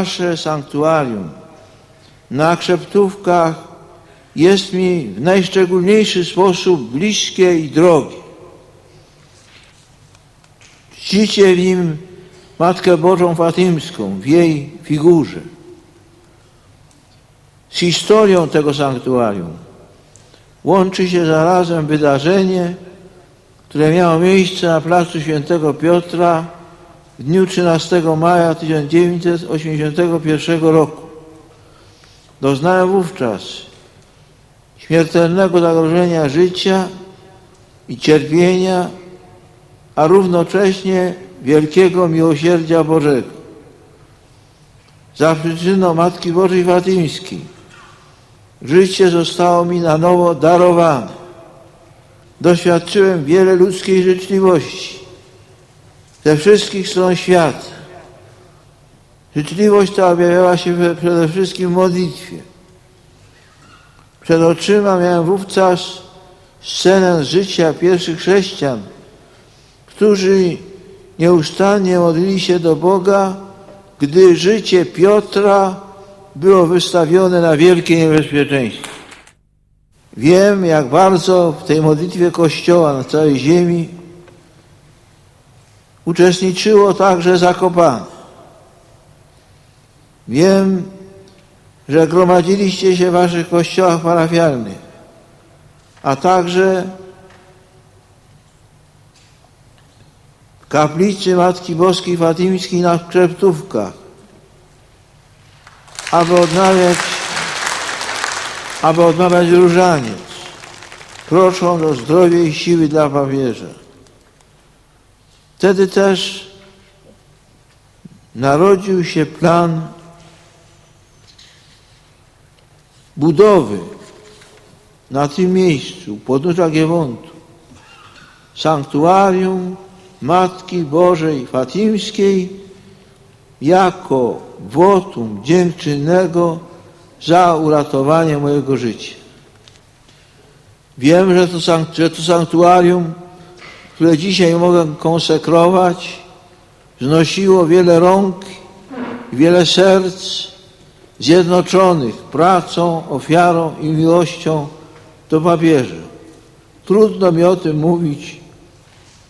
Nasze sanktuarium na Krzeptówkach jest mi w najszczególniejszy sposób bliskie i drogie. Czcicie w nim Matkę Bożą Fatimską w jej figurze. Z historią tego sanktuarium łączy się zarazem wydarzenie, które miało miejsce na placu Świętego Piotra w dniu 13 maja 1981 roku. Doznałem wówczas śmiertelnego zagrożenia życia i cierpienia, a równocześnie wielkiego miłosierdzia Bożego. Za przyczyną Matki Bożej Fatimskiej życie zostało mi na nowo darowane. Doświadczyłem wiele ludzkiej życzliwości ze wszystkich stron świata. Życzliwość ta objawiała się przede wszystkim w modlitwie. Przed oczyma miałem wówczas scenę życia pierwszych chrześcijan, którzy nieustannie modlili się do Boga, gdy życie Piotra było wystawione na wielkie niebezpieczeństwo. Wiem, jak bardzo w tej modlitwie Kościoła na całej ziemi uczestniczyło także Zakopane. Wiem, że gromadziliście się w waszych kościołach parafialnych, a także w kaplicy Matki Boskiej Fatimskiej na Krzeptówkach, aby odnawiać, aby odmawiać różaniec, prosząc o zdrowie i siły dla papieża. Wtedy też narodził się plan budowy na tym miejscu, podnóża Giewontu, sanktuarium Matki Bożej Fatimskiej jako wotum dziękczynnego za uratowanie mojego życia. Wiem, że to, że to sanktuarium, które dzisiaj mogę konsekrować, znosiło wiele rąk i wiele serc zjednoczonych pracą, ofiarą i miłością do papieża. Trudno mi o tym mówić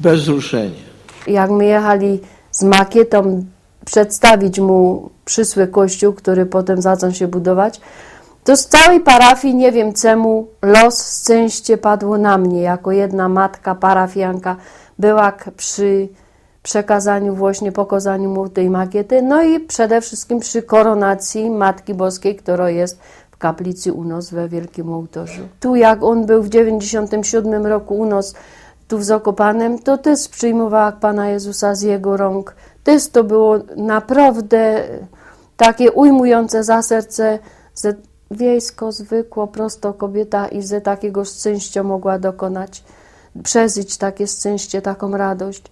bez wzruszenia. jak my jechali z makietą przedstawić mu przysły kościół, który potem zaczął się budować, to z całej parafii, nie wiem czemu, los szczęście padło na mnie, jako jedna matka parafianka, była przy przekazaniu, właśnie pokazaniu mu tej makiety, no i przede wszystkim przy koronacji Matki Boskiej, która jest w kaplicy u nas we Wielkim Ołtarzu. Tu jak on był w 97 roku u nas, tu w Zakopanem, to też przyjmowała Pana Jezusa z Jego rąk. Też to było naprawdę takie ujmujące za serce, wiejsko, zwykło, prosto kobieta i ze takiego szczęścia mogła dokonać, przeżyć takie szczęście, taką radość.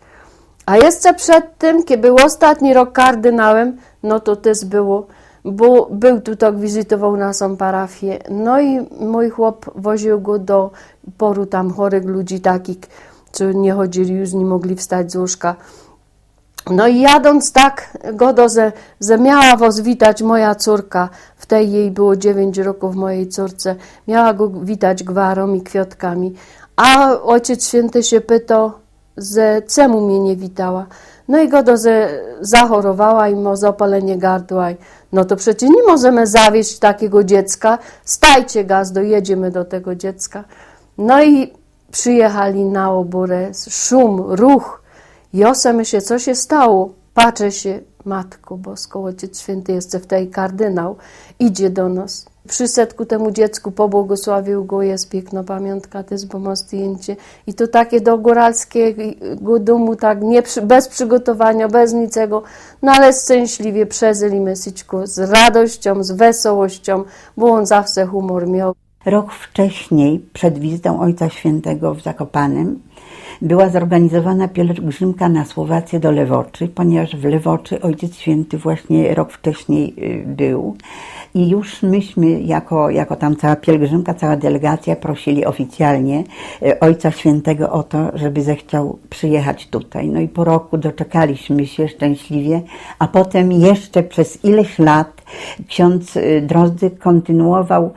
A jeszcze przed tym, kiedy był ostatni rok kardynałem, no to też było, bo był tu tak, wizytował naszą parafię. No i mój chłop woził go do poru tam chorych ludzi takich, co nie chodzili, już nie mogli wstać z łóżka. No i jadąc tak, godo, że, że miała was witać moja córka, w tej jej było 9 roków mojej córce, miała go witać gwarą i kwiatkami. A ojciec święty się pytał, że czemu mnie nie witała. No i godo, że zachorowała i ma zapalenie gardła. No to przecież nie możemy zawieść takiego dziecka. Stajcie gaz, dojedziemy do tego dziecka. No i przyjechali na oborę, szum, ruch. Josemy się, co się stało? Patrzę się, Matko Bosko, Ojciec Święty jeszcze w tej kardynał, idzie do nas. Przy temu dziecku pobłogosławił go, jest piękna pamiątka, też bo ma zdjęcie. I to takie do góralskiego domu, tak nie, bez przygotowania, bez niczego, no ale szczęśliwie przeżyli syćku z radością, z wesołością, bo on zawsze humor miał. Rok wcześniej, przed wizytą Ojca Świętego w Zakopanem, była zorganizowana pielgrzymka na Słowację do Lewoczy, ponieważ w Lewoczy Ojciec Święty właśnie rok wcześniej y, był. I już myśmy, jako, jako tam cała pielgrzymka, cała delegacja, prosili oficjalnie y, Ojca Świętego o to, żeby zechciał przyjechać tutaj. No i po roku doczekaliśmy się szczęśliwie, a potem jeszcze przez ileś lat ksiądz y, Drozdy kontynuował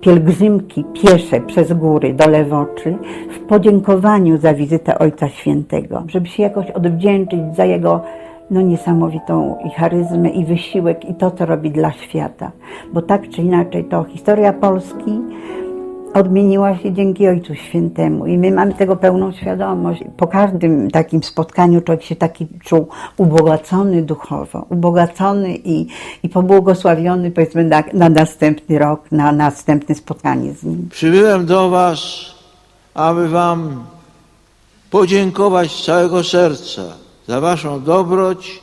pielgrzymki piesze przez góry do Lewoczy w podziękowaniu za wizytę Ojca Świętego, żeby się jakoś odwdzięczyć za jego no, niesamowitą i charyzmę, i wysiłek, i to, co robi dla świata. Bo tak czy inaczej to historia Polski odmieniła się dzięki Ojcu Świętemu i my mamy tego pełną świadomość. Po każdym takim spotkaniu człowiek się taki czuł ubogacony duchowo, ubogacony i, i pobłogosławiony powiedzmy na, na następny rok, na następne spotkanie z Nim. Przybyłem do Was, aby Wam podziękować z całego serca za Waszą dobroć,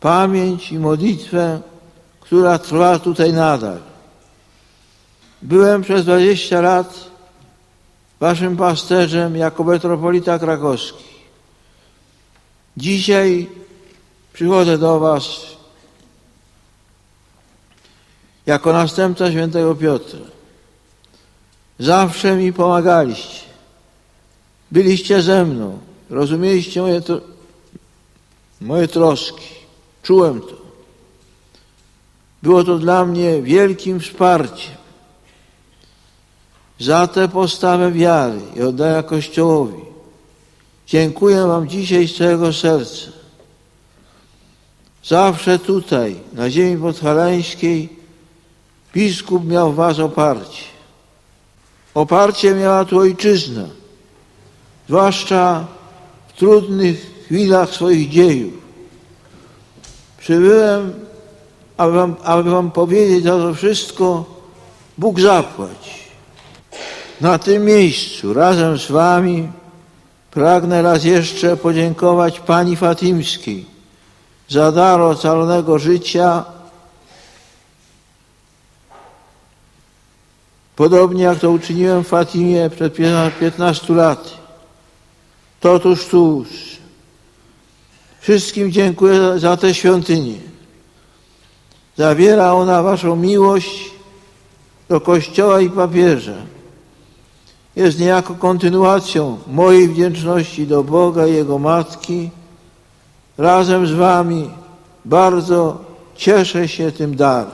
pamięć i modlitwę, która trwa tutaj nadal. Byłem przez 20 lat Waszym pasterzem jako metropolita krakowski. Dzisiaj przychodzę do Was jako następca świętego Piotra. Zawsze mi pomagaliście. Byliście ze mną. Rozumieliście moje, moje troski. Czułem to. Było to dla mnie wielkim wsparciem. Za tę postawę wiary i oddania Kościołowi dziękuję Wam dzisiaj z całego serca. Zawsze tutaj, na ziemi podhalańskiej, biskup miał Was oparcie. Oparcie miała tu ojczyzna, zwłaszcza w trudnych chwilach swoich dziejów. Przybyłem, aby wam, aby wam powiedzieć za to wszystko, Bóg zapłać. Na tym miejscu razem z Wami pragnę raz jeszcze podziękować Pani Fatimskiej za dar ocalonego życia Podobnie jak to uczyniłem w Fatimie przed 15 laty. Totuż tuż. Wszystkim dziękuję za- za tę świątynię. Zawiera ona Waszą miłość do Kościoła i papieża. Jest niejako kontynuacją mojej wdzięczności do Boga i Jego Matki. Razem z Wami bardzo cieszę się tym darem.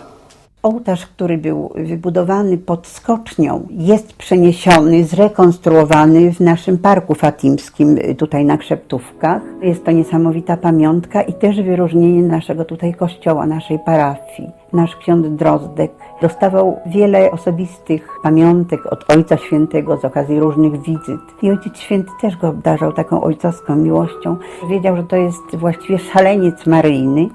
Ołtarz, który był wybudowany pod skocznią, jest przeniesiony, zrekonstruowany w naszym parku fatimskim, tutaj na Krzeptówkach. Jest to niesamowita pamiątka i też wyróżnienie naszego tutaj kościoła, naszej parafii. Nasz ksiądz Drozdek dostawał wiele osobistych pamiątek od Ojca Świętego z okazji różnych wizyt. I Ojciec Święty też go obdarzał taką ojcowską miłością. Wiedział, że to jest właściwie szaleniec maryjny.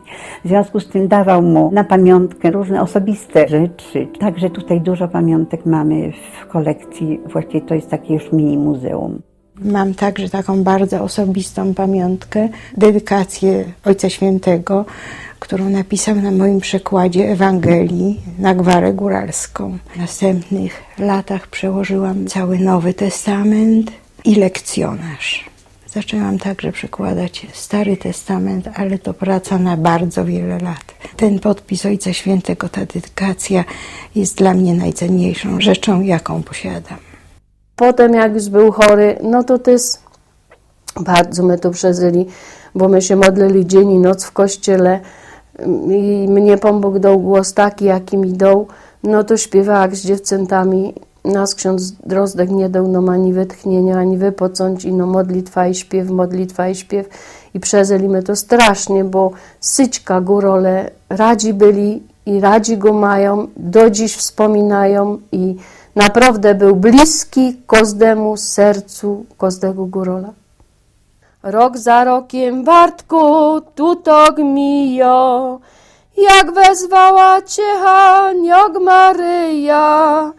W związku z tym dawał mu na pamiątkę różne osobiste rzeczy. Także tutaj dużo pamiątek mamy w kolekcji. Właściwie to jest takie już mini muzeum. Mam także taką bardzo osobistą pamiątkę, dedykację Ojca Świętego, którą napisał na moim przekładzie Ewangelii na gwarę góralską. W następnych latach przełożyłam cały Nowy Testament i lekcjonarz. Zaczęłam także przekładać Stary Testament, ale to praca na bardzo wiele lat. Ten podpis Ojca Świętego, ta dedykacja jest dla mnie najcenniejszą rzeczą, jaką posiadam. Potem jak już był chory, no to też bardzo my to przeżyli, bo my się modlili dzień i noc w kościele i mnie Pan Bóg dał głos taki, jaki mi dał, no to śpiewała z dziewczętami. Nas ksiądz Drozdek nie dał nam ani wytchnienia, ani wypocąć, i no modlitwa i śpiew, modlitwa i śpiew. I przeżyliśmy to strasznie, bo syćka górole radzi byli i radzi go mają, do dziś wspominają i naprawdę był bliski każdemu sercu każdego górola. Rok za rokiem, Bartku, tu to gmijo, jak wezwała cię Haniok Maryja,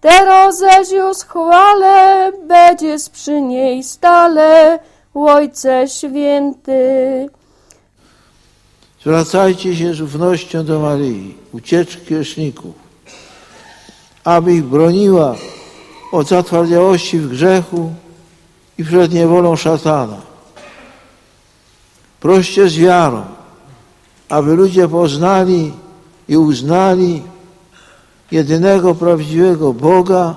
teraz już chwale, będziesz przy niej stale, Ojcze Święty. Zwracajcie się z ufnością do Maryi, ucieczki grzeszników, aby ich broniła od zatwardziałości w grzechu i przed niewolą szatana. Proście z wiarą, aby ludzie poznali i uznali jedynego prawdziwego Boga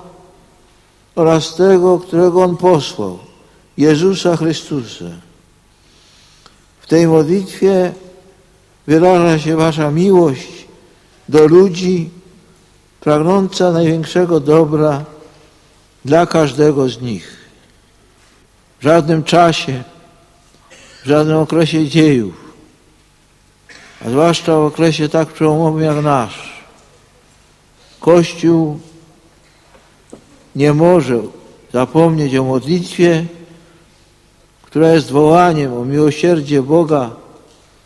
oraz tego, którego On posłał, Jezusa Chrystusa. W tej modlitwie wyraża się Wasza miłość do ludzi, pragnąca największego dobra dla każdego z nich. W żadnym czasie, w żadnym okresie dziejów, a zwłaszcza w okresie tak przełomowym jak nasz, Kościół nie może zapomnieć o modlitwie, która jest wołaniem o miłosierdzie Boga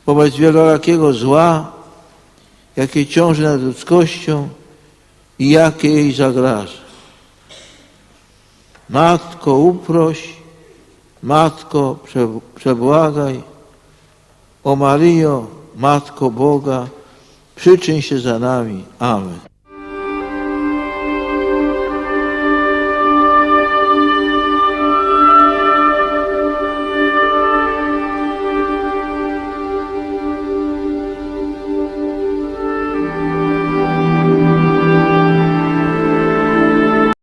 wobec wielorakiego zła, jakie ciąży nad ludzkością i jakie jej zagraża. Matko, uproś, Matko, prze- przebłagaj, o Maryjo, Matko Boga, przyczyń się za nami. Amen.